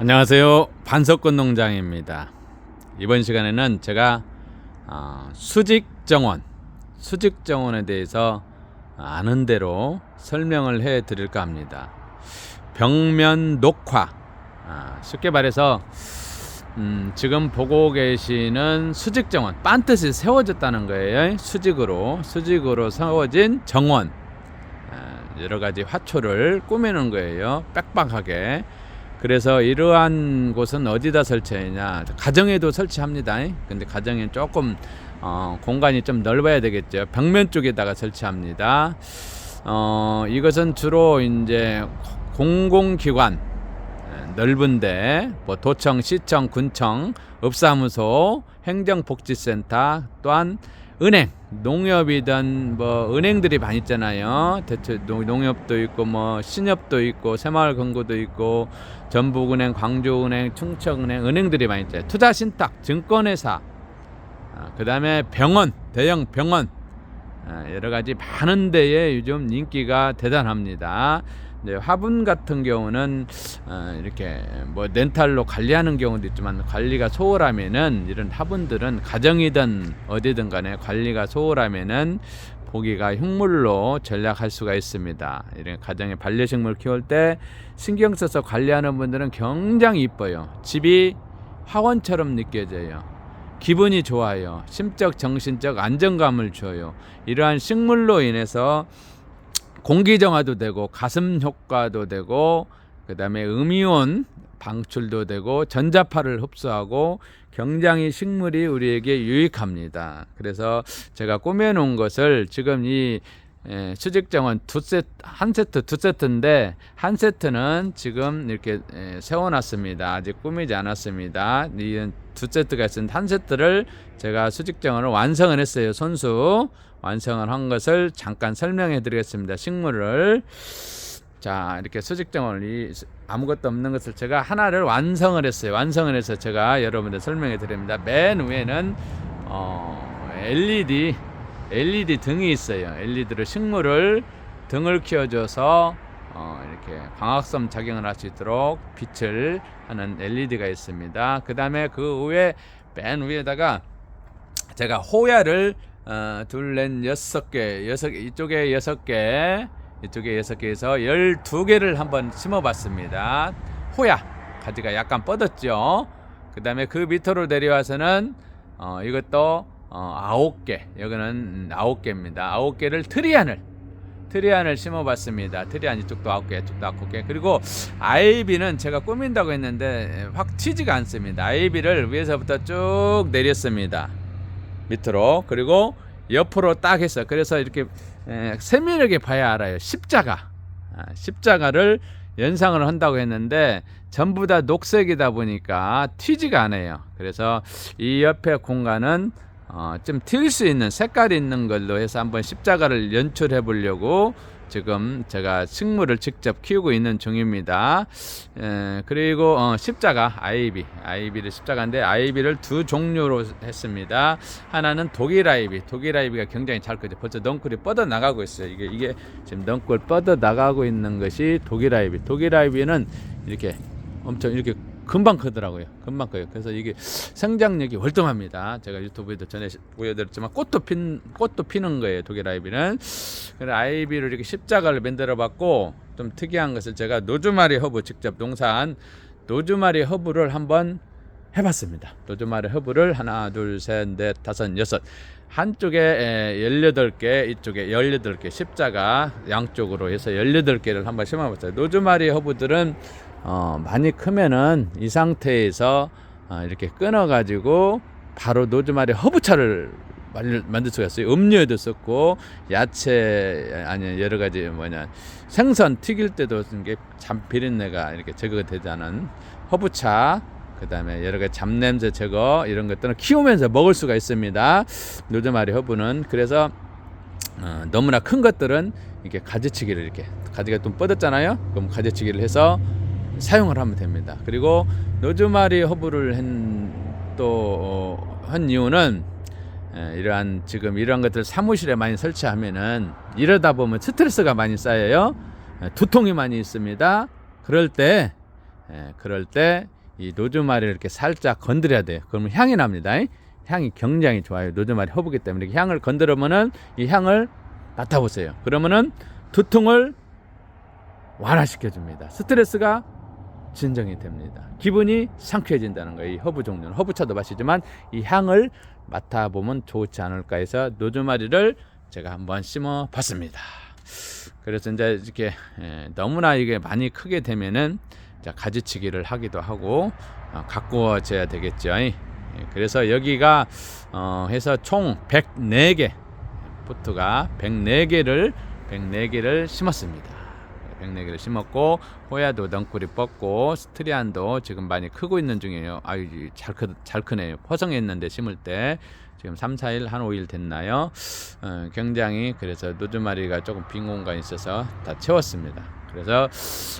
안녕하세요. 반석권 농장입니다. 이번 시간에는 제가 어, 수직 정원, 수직 정원에 대해서 아는 대로 설명을 해 드릴까 합니다. 벽면 녹화, 아, 쉽게 말해서 음, 지금 보고 계시는 수직 정원, 반듯이 세워졌다는 거예요. 수직으로, 수직으로 세워진 정원. 아, 여러 가지 화초를 꾸미는 거예요. 빽빽하게. 그래서 이러한 곳은 어디다 설치하냐? 가정에도 설치합니다. 근데 가정엔 조금 어, 공간이 좀 넓어야 되겠죠. 벽면 쪽에다가 설치합니다. 어, 이것은 주로 이제 공공기관 에, 넓은데 뭐 도청, 시청, 군청, 읍사무소, 행정복지센터 또한 은행, 농협이든 뭐 은행들이 많이 있잖아요. 대체 농- 농협도 있고 뭐 신협도 있고 새마을금고도 있고 전북은행, 광주은행, 충청은행 은행들이 많이 있잖아요. 투자신탁, 증권회사, 아, 그 다음에 병원, 대형 병원 아, 여러 가지 많은 데에 요즘 인기가 대단합니다. 이제 화분 같은 경우는 어, 이렇게 뭐 렌탈로 관리하는 경우도 있지만 관리가 소홀하면은 이런 화분들은 가정이든 어디든 간에 관리가 소홀하면은 보기가 흉물로 전락할 수가 있습니다. 이런 가정에 반려식물 키울 때 신경 써서 관리하는 분들은 굉장히 이뻐요. 집이 화원처럼 느껴져요. 기분이 좋아요. 심적, 정신적 안정감을 줘요. 이러한 식물로 인해서 공기 정화도 되고 가슴 효과도 되고 그다음에 음이온 방출도 되고 전자파를 흡수하고 굉장히 식물이 우리에게 유익합니다. 그래서 제가 꾸며 놓은 것을 지금 이 에, 수직정원 두 세트 한 세트 두 세트인데 한 세트는 지금 이렇게 에, 세워놨습니다. 아직 꾸미지 않았습니다. 이두 세트가 있습니다. 한 세트를 제가 수직정원을 완성을 했어요. 손수 완성을 한 것을 잠깐 설명해 드리겠습니다. 식물을 자 이렇게 수직정원을 이 아무것도 없는 것을 제가 하나를 완성을 했어요. 완성을 해서 제가 여러분들 설명해 드립니다. 맨 위에는 어, LED LED 등이 있어요. LED로 식물을 등을 키워줘서 어, 이렇게 광학섬 작용을 할 수 있도록 빛을 하는 LED가 있습니다. 그 다음에 그 위에 맨 위에다가 제가 호야를 어, 둘, 넷, 여섯 개, 여섯 개, 이쪽에 여섯 개, 이쪽에 여섯 개에서 열두 개를 한번 심어봤습니다. 호야 가지가 약간 뻗었죠. 그 다음에 그 밑으로 내려와서는 어, 이것도 어, 아홉 개, 여기는 음, 아홉 개입니다. 아홉 개를 트리안을 트리안을 심어봤습니다. 트리안 이 쪽도 아홉 개, 이쪽도 아홉 개. 그리고 아이비는 제가 꾸민다고 했는데 확 튀지가 않습니다. 아이비를 위에서부터 쭉 내렸습니다. 밑으로 그리고 옆으로 딱 했어. 그래서 이렇게 에, 세밀하게 봐야 알아요. 십자가, 아, 십자가를 연상을 한다고 했는데 전부 다 녹색이다 보니까 튀지가 않아요. 그래서 이 옆에 공간은 어, 좀튈 수 있는 색깔 있는 걸로 해서 한번 십자가를 연출해 보려고 지금 제가 식물을 직접 키우고 있는 중입니다. 에, 그리고 어, 십자가 아이비, 아이비를 십자가인데 아이비를 두 종류로 했습니다. 하나는 독일 아이비, 독일 아이비가 굉장히 잘 크죠. 벌써 넝쿨이 뻗어 나가고 있어요. 이게 이게 지금 넝쿨 뻗어 나가고 있는 것이 독일 아이비. 독일 아이비는 이렇게 엄청 이렇게 금방 크더라고요. 금방 커요. 그래서 이게 생장력이 월등합니다. 제가 유튜브에도 전에 시- 보여드렸지만 꽃도 핀 꽃도 피는 거예요. 독일 아이비는. 그래서 아이비를 이렇게 십자가를 만들어봤고 좀 특이한 것을 제가 노즈마리 허브 직접 농사한 노즈마리 허브를 한번 해봤습니다. 노즈마리 허브를 하나, 둘, 셋, 넷, 다섯, 여섯 한쪽에 에, 18개, 이쪽에 18개 십자가 양쪽으로 해서 18개를 한번 심어봤어요. 노즈마리 허브들은 어, 많이 크면은 이 상태에서 어, 이렇게 끊어 가지고 바로 노즈마리 허브차를 만- 만들 수가 있어요. 음료에도 썼고 야채 아니 여러 가지 뭐냐 생선 튀길 때도 이게 참 비린내가 이렇게 제거가 되지 않은 허브차 그다음에 여러 가지 잡냄새 제거 이런 것들은 키우면서 먹을 수가 있습니다. 노즈마리 허브는 그래서 어, 너무나 큰 것들은 이렇게 가지치기를 이렇게 가지가 좀 뻗었잖아요. 그럼 가지치기를 해서 사용을 하면 됩니다. 그리고 노즈마리 허브를 또한 이유는 에, 이러한 지금 이러한 것들 사무실에 많이 설치하면은 이러다 보면 스트레스가 많이 쌓여요. 에, 두통이 많이 있습니다. 그럴 때 예, 그럴 때 이 노즈마리를 이렇게 살짝 건드려야 돼요. 그러면 향이 납니다. 향이 굉장히 좋아요. 노즈마리 허브기 때문에 향을 건드리면은 이 향을 맡아보세요. 그러면은 두통을 완화시켜 줍니다. 스트레스가 진정이 됩니다. 기분이 상쾌해진다는 거예요. 이 허브 종류는 허브차도 마시지만 이 향을 맡아보면 좋지 않을까 해서 노즈마리를 제가 한번 심어 봤습니다. 그래서 이제 이렇게 예, 너무나 이게 많이 크게 되면은 자, 가지치기를 하기도 하고 어, 가꾸어져야 되겠죠. 예, 그래서 여기가 어, 해서 총 104개 포트가 104개를 104개를 심었습니다. 104개를 심었고 호야도 넝쿨이 뻗고 스트리안도 지금 많이 크고 있는 중이에요. 아유 잘, 크, 잘 크네요. 포성했는데 심을 때 지금 3, 4일 한 5일 됐나요? 어, 굉장히 그래서 노즈마리가 조금 빈 공간이 있어서 다 채웠습니다. 그래서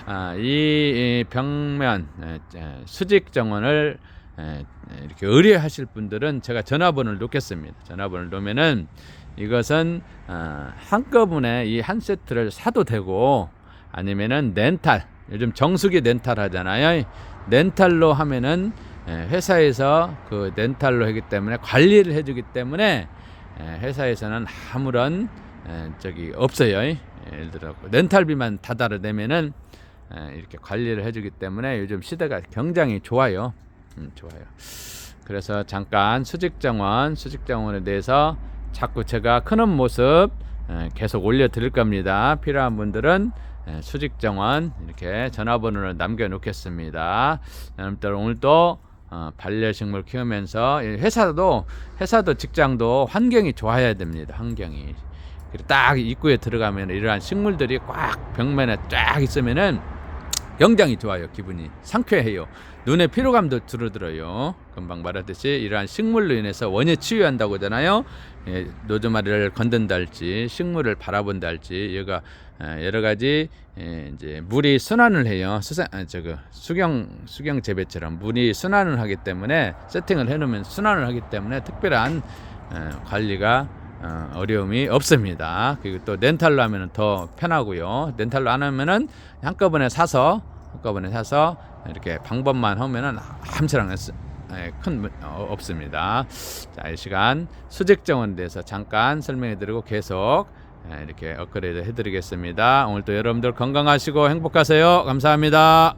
아, 이, 이 벽면 에, 에, 수직 정원을 에, 이렇게 의뢰하실 분들은 제가 전화번호를 놓겠습니다. 전화번호를 놓으면은 이것은 어, 한꺼번에 이 한 세트를 사도 되고 아니면은 렌탈 요즘 정수기 렌탈 하잖아요. 렌탈로 하면은 에, 회사에서 그 렌탈로 하기 때문에 관리를 해주기 때문에 에, 회사에서는 아무런 에, 저기 없어요. 예를 들어 렌탈비만 다달아 내면은 에, 이렇게 관리를 해주기 때문에 요즘 시대가 굉장히 좋아요. 음, 좋아요. 그래서 잠깐 수직정원, 수직정원에 대해서 자꾸 제가 크는 모습 에, 계속 올려 드릴 겁니다. 필요한 분들은 에, 수직 정원 이렇게 전화번호를 남겨놓겠습니다. 여러분들 오늘도 어, 반려식물 키우면서 이 회사도 회사도 직장도 환경이 좋아야 됩니다. 환경이 딱 입구에 들어가면 이러한 식물들이 꽉 벽면에 쫙 있으면은 굉장히 좋아요. 기분이 상쾌해요. 눈에 피로감도 줄어들어요. 금방 말했듯이 이러한 식물로 인해서 원예 치유한다고 하잖아요. 예, 노즈마리를 건든달지 식물을 바라본다 할지 얘가 에, 여러 가지 예, 이제 물이 순환을 해요. 수산 아, 저거 수경 수경 재배처럼 물이 순환을 하기 때문에 세팅을 해놓으면 순환을 하기 때문에 특별한 에, 관리가 어, 어려움이 없습니다. 그리고 또 렌탈로 하면은 더 편하고요. 렌탈로 안 하면은 한꺼번에 사서 한꺼번에 사서 이렇게 방법만 하면은 예, 큰 문- 어, 없습니다. 자, 이 시간 수직 정원에 대해서 잠깐 설명해 드리고 계속 예, 이렇게 업그레이드 해 드리겠습니다. 오늘도 여러분들 건강하시고 행복하세요. 감사합니다.